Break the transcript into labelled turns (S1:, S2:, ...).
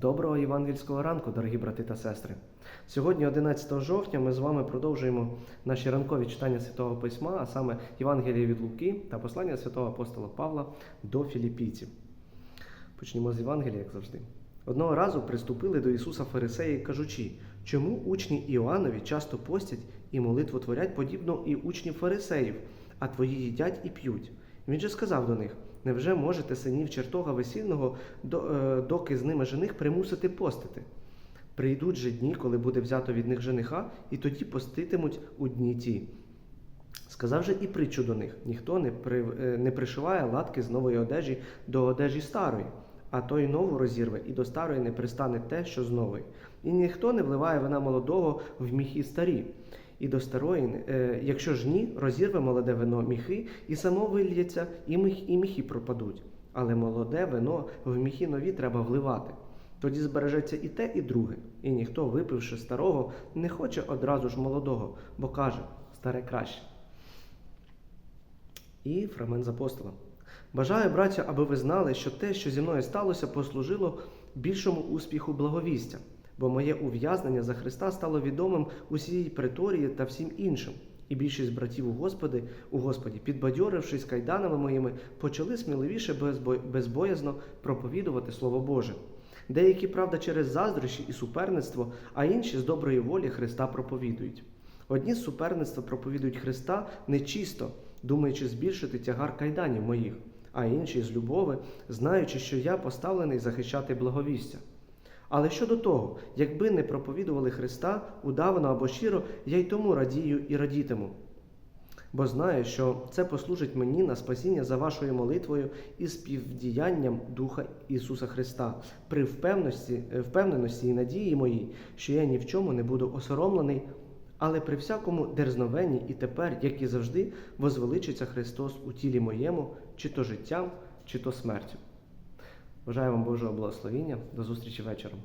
S1: Доброго євангельського ранку, дорогі брати та сестри. Сьогодні, 11 жовтня, ми з вами продовжуємо наші ранкові читання Святого Письма, а саме Євангелія від Луки та послання святого апостола Павла до філіпійців. Почнімо з Євангелія, як завжди. Одного разу приступили до Ісуса Фарисеї, кажучи, чому учні Іоаннові часто постять і молитву творять подібно і учні фарисеїв, а твої їдять і п'ють. Він же сказав до них: невже можете синів чертога весільного, е, доки з ними жених примусити постити? Прийдуть же дні, коли буде взято від них жениха, і тоді поститимуть у дні ті. Сказав же і притчу до них: ніхто не, при, е, не пришиває латки з нової одежі до одежі старої, а той нову розірве, і до старої не пристане те, що з нової. І ніхто не вливає вина молодого в міхи старі. І до старої, е, якщо ж ні, розірве молоде вино міхи, і само вильється, і, міх, і міхи пропадуть. Але молоде вино в міхи нові треба вливати. Тоді збережеться і те, і друге. І ніхто, випивши старого, не хоче одразу ж молодого, бо каже, старе краще. І фрагмент з апостола. Бажаю, браття, аби ви знали, що те, що зі мною сталося, послужило більшому успіху благовістя, бо моє ув'язнення за Христа стало відомим усієї преторії та всім іншим. І більшість братів у Господи, у Господі, підбадьорившись кайданами моїми, почали сміливіше безбоязно проповідувати Слово Боже. Деякі, правда, через заздрощі і суперництво, а інші з доброї волі Христа проповідують. Одні з суперництва проповідують Христа нечисто, думаючи збільшити тягар кайданів моїх, а інші з любови, знаючи, що я поставлений захищати благовістя. Але щодо того, якби не проповідували Христа удавано або щиро, я й тому радію і радітиму. Бо знаю, що це послужить мені на спасіння за вашою молитвою і співдіянням Духа Ісуса Христа, при впевненості, е, впевненості і надії моїй, що я ні в чому не буду осоромлений, але при всякому дерзновенні і тепер, як і завжди, возвеличиться Христос у тілі моєму, чи то життям, чи то смертю. Бажаю вам Божого благословіння. До зустрічі вечором.